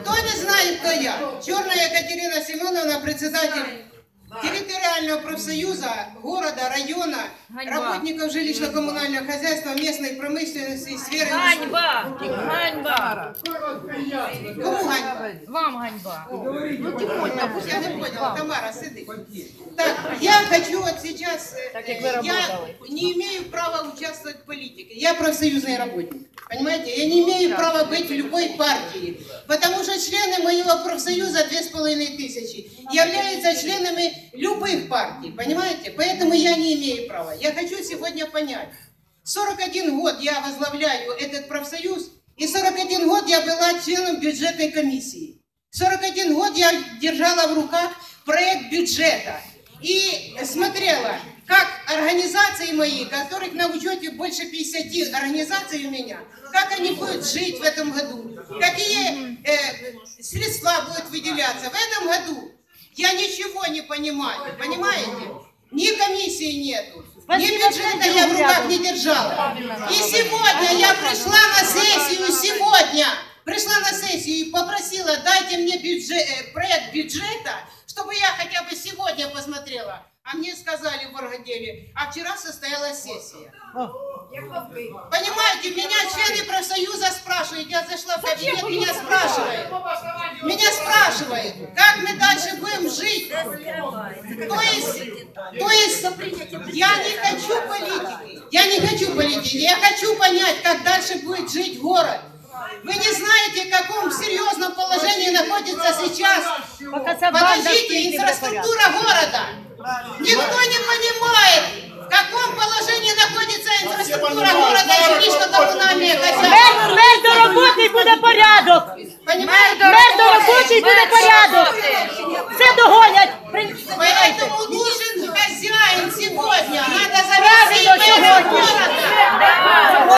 Кто не знает, кто я? Черная Екатерина Семеновна, председатель территориального профсоюза города, района, Ганьба. работников жилищно-коммунального хозяйства, местной промышленности, сферы... Ганьба! Ганьба! Кому ганьба? Вам ганьба! Я не поняла, Тамара, сиди. Так, я хочу вот сейчас... э, Так, как вы я работали. не имею права участвовать в политике. Я профсоюзный работник. Понимаете? Я не имею права быть в любой партии. Потому что члены моего профсоюза две с половиной тысячи являются членами любых партий. Понимаете? Поэтому я не имею права. Я хочу сегодня понять. 41 год я возглавляю этот профсоюз, и 41 год я была членом бюджетной комиссии. 41 год я держала в руках проект бюджета и смотрела, как организации мои, которых на учете больше 50 организаций у меня, как они будут жить в этом году, какие э, средства будут выделяться. В этом году я ничего не понимаю, понимаете? Ни комиссии нету, ни бюджета я в руках не держала. И сегодня я пришла на сегодня пришла на сессию и попросила, дайте мне бюджет, э, проект бюджета, чтобы я хотя бы сегодня посмотрела. А мне сказали в орготделе, а вчера состоялась сессия. Понимаете, меня члены профсоюза спрашивают, я зашла в кабинет, меня спрашивают. Меня спрашивают, как мы дальше будем жить. То есть, то есть, я не хочу политики. Я не хочу политики. Я хочу понять, как дальше будет жить город. Вы не знаете, в каком серьезном положении находится сейчас. Подождите, инфраструктура города. Никто не понимает, в каком положении находится инфраструктура города і жилищно-комунальне хозяйство. Мер до роботи і буде порядок. Мер до роботи і порядок. Все догонят. Поэтому нужен хозяин сегодня. Надо завести. Правильно, сьогодні.